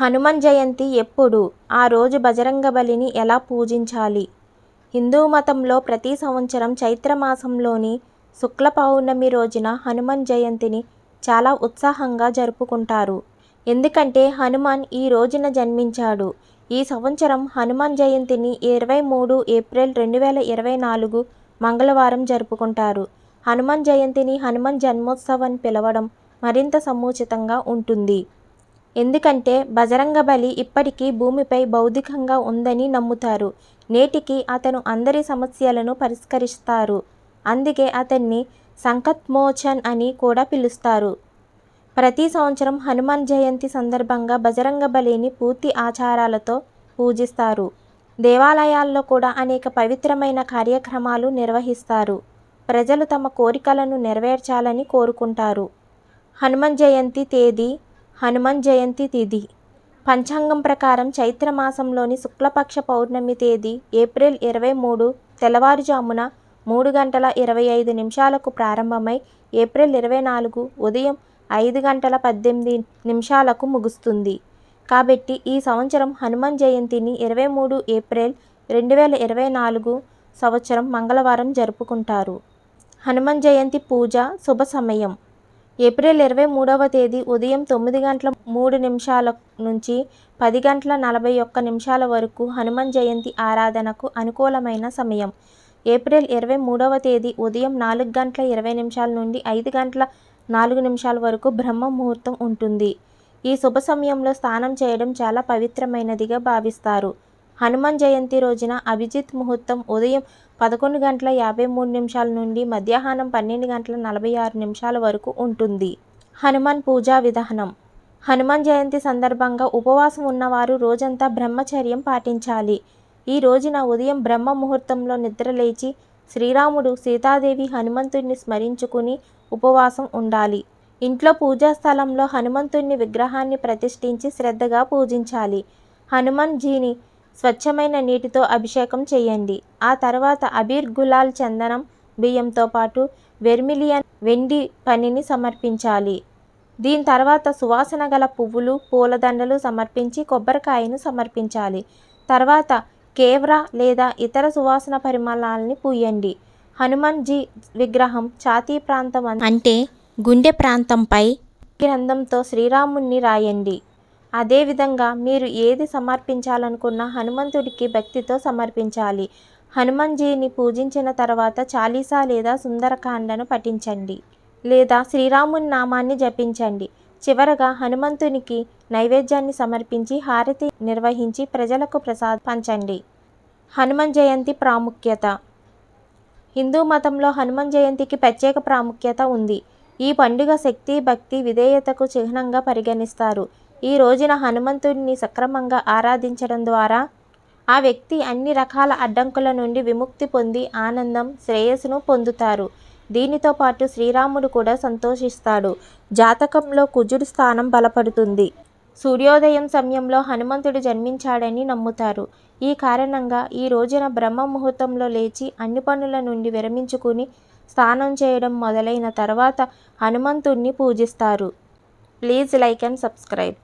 హనుమాన్ జయంతి ఎప్పుడు? ఆ రోజు బజరంగబలిని ఎలా పూజించాలి? హిందూ మతంలో ప్రతి సంవత్సరం చైత్ర మాసంలోని శుక్ల పౌర్ణమి రోజున హనుమాన్ జయంతిని చాలా ఉత్సాహంగా జరుపుకుంటారు. ఎందుకంటే హనుమాన్ ఈ రోజున జన్మించాడు. ఈ సంవత్సరం హనుమాన్ జయంతిని ఇరవై మూడు ఏప్రిల్ రెండు వేల ఇరవై నాలుగు మంగళవారం జరుపుకుంటారు. హనుమాన్ జయంతిని హనుమాన్ జన్మోత్సవం పిలవడం మరింత సముచితంగా ఉంటుంది. ఎందుకంటే బజరంగబలి ఇప్పటికీ భూమిపై భౌతికంగా ఉందని నమ్ముతారు. నేటికి అతను అందరి సమస్యలను పరిష్కరిస్తారు. అందుకే అతన్ని సంకత్మోచన్ అని కూడా పిలుస్తారు. ప్రతి సంవత్సరం హనుమాన్ జయంతి సందర్భంగా బజరంగబలిని పూర్తి ఆచారాలతో పూజిస్తారు. దేవాలయాల్లో కూడా అనేక పవిత్రమైన కార్యక్రమాలు నిర్వహిస్తారు. ప్రజలు తమ కోరికలను నెరవేర్చాలని కోరుకుంటారు. హనుమాన్ జయంతి తేదీ హనుమాన్ జయంతి తిథి పంచాంగం ప్రకారం చైత్ర మాసంలోని శుక్లపక్ష పౌర్ణమి తేదీ ఏప్రిల్ ఇరవై మూడు తెల్లవారుజామున మూడు గంటల ఇరవై ఐదు నిమిషాలకు ప్రారంభమై ఏప్రిల్ ఇరవై నాలుగు ఉదయం ఐదు గంటల పద్దెనిమిది నిమిషాలకు ముగుస్తుంది. కాబట్టి ఈ సంవత్సరం హనుమాన్ జయంతిని ఇరవై మూడు ఏప్రిల్ రెండు వేల ఇరవై నాలుగు సంవత్సరం మంగళవారం జరుపుకుంటారు. హనుమాన్ జయంతి పూజ శుభ సమయం. ఏప్రిల్ ఇరవై మూడవ తేదీ ఉదయం తొమ్మిది గంటల మూడు నిమిషాల నుంచి పది గంటల నలభై ఒక్క నిమిషాల వరకు హనుమాన్ జయంతి ఆరాధనకు అనుకూలమైన సమయం. ఏప్రిల్ ఇరవై మూడవ తేదీ ఉదయం నాలుగు గంటల ఇరవై నిమిషాల నుండి ఐదు గంటల నాలుగు నిమిషాల వరకు బ్రహ్మ ముహూర్తం ఉంటుంది. ఈ శుభ సమయంలో స్నానం చేయడం చాలా పవిత్రమైనదిగా భావిస్తారు. హనుమాన్ జయంతి రోజున అభిజిత్ ముహూర్తం ఉదయం పదకొండు గంటల యాభై మూడు నిమిషాల నుండి మధ్యాహ్నం పన్నెండు గంటల నలభై ఆరు నిమిషాల వరకు ఉంటుంది. హనుమాన్ పూజా విధానం. హనుమాన్ జయంతి సందర్భంగా ఉపవాసం ఉన్నవారు రోజంతా బ్రహ్మచర్యం పాటించాలి. ఈ రోజున ఉదయం బ్రహ్మ ముహూర్తంలో నిద్రలేచి శ్రీరాముడు సీతాదేవి హనుమంతుడిని స్మరించుకుని ఉపవాసం ఉండాలి. ఇంట్లో పూజా స్థలంలో హనుమంతుడిని విగ్రహాన్ని ప్రతిష్ఠించి శ్రద్ధగా పూజించాలి. హనుమాన్ జీని స్వచ్ఛమైన నీటితో అభిషేకం చేయండి. ఆ తర్వాత అబీర్ గులాల్ చందనం బియ్యంతో పాటు వెర్మిలియన్ వెండి పనిని సమర్పించాలి. దీని తర్వాత సువాసన గల పువ్వులు పూలదండలు సమర్పించి కొబ్బరికాయను సమర్పించాలి. తర్వాత కేవ్రా లేదా ఇతర సువాసన పరిమళాలని పూయండి. హనుమాన్జీ విగ్రహం ఛాతీ ప్రాంతం అంటే గుండె ప్రాంతంపై గ్రంథంతో శ్రీరాముణ్ణి రాయండి. అదేవిధంగా మీరు ఏది సమర్పించాలనుకున్నా హనుమంతుడికి భక్తితో సమర్పించాలి. హనుమాన్జీని పూజించిన తర్వాత చాలీసా లేదా సుందరకాండను పఠించండి. లేదా శ్రీరాముని నామాన్ని జపించండి. చివరగా హనుమంతునికి నైవేద్యాన్ని సమర్పించి హారతి నిర్వహించి ప్రజలకు ప్రసాద్ పంచండి. హనుమాన్ జయంతి ప్రాముఖ్యత. హిందూ మతంలో హనుమాన్ జయంతికి ప్రత్యేక ప్రాముఖ్యత ఉంది. ఈ పండుగ శక్తి భక్తి విధేయతకు చిహ్నంగా పరిగణిస్తారు. ఈ రోజున హనుమంతుడిని సక్రమంగా ఆరాధించడం ద్వారా ఆ వ్యక్తి అన్ని రకాల అడ్డంకుల నుండి విముక్తి పొంది ఆనందం శ్రేయస్సును పొందుతారు. దీనితో పాటు శ్రీరాముడు కూడా సంతోషిస్తాడు. జాతకంలో కుజుడు స్థానం బలపడుతుంది. సూర్యోదయం సమయంలో హనుమంతుడు జన్మించాడని నమ్ముతారు. ఈ కారణంగా ఈ రోజున బ్రహ్మ ముహూర్తంలో లేచి అన్ని పనుల నుండి విరమించుకుని స్నానం చేయడం మొదలైన తర్వాత హనుమంతుణ్ణి పూజిస్తారు. Please like and subscribe.